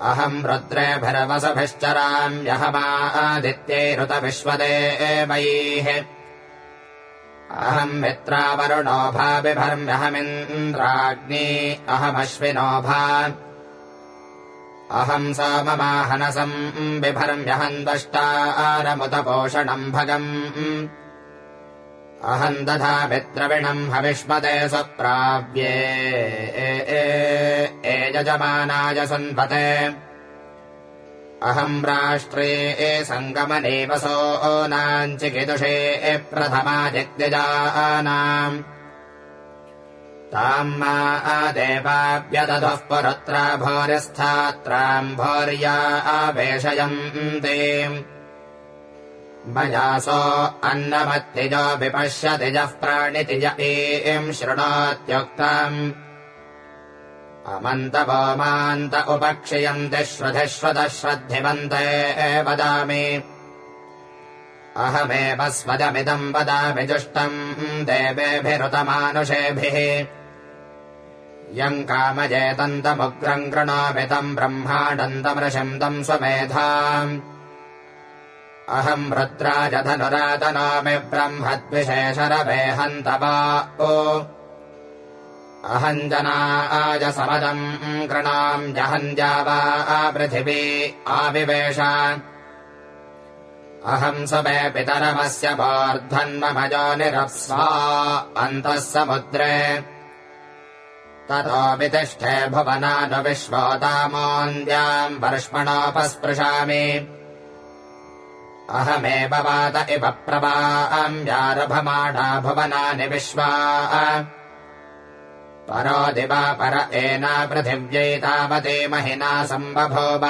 अहम् रुद्रेभिरवसभिश्चराम्यहमादित्यैरुत विश्वदेवैः अहम् मित्रावरुणो भा बिभर्म्यहमिन्द्राग्नी अहमश्विनोभा अहम् सोममाहनसम् बिभर्म्यहम् दष्टारमुतपोषणम् भगम्। अहम् दधा मित्रविणम् हविष्मदे सप्राव्ये एजमानाय सन्पते अहम् राष्ट्रे सङ्गमनेवसो नाञ्चिकिदुषे प्रथमा जग्जानाम् ताम् मा देवाभ्यदधः पुरुत्रा भोर्यस्थात्राम् भोर्या आवेशयन्ते। मयासो अन्नमत्तिजो विपश्यतिजः प्राणितिज एम् शृणोत्युक्तम् अमन्तवोमान्त उपक्षियन्ति श्रुधिश्रुतः श्रद्धिमन्ते वदामि। अहमेव स्वजमिदम् वदामि जुष्टम् देवेभिरुतमानुषेभिः। यम् कामजेतन्तमुग्रम् कृणोमितम् ब्रह्माणन्दमृशन्दम् स्वमेधाम्। अहम् रुद्राजधनुरातनोमि ब्रह्मद्विशेषरवेहन्त वा ओ अहम् जनाज समदम् कृणाम् जहञ्जा वा पृथिवी आविवेश। अहम् समे पितरमस्य वार्धन्ममजो निरप्स्वा अन्तः समुद्रे ततो वितिष्ठे भुवनानुविश्वोतामोन्द्याम् वर्ष्मणोपस्पृशामि। अहमेव वात इव प्रवाम्यारभमाणा भुवनानि विश्वा परो दिवा पर एना पृथिव्यै तावते महिना सम्बभूव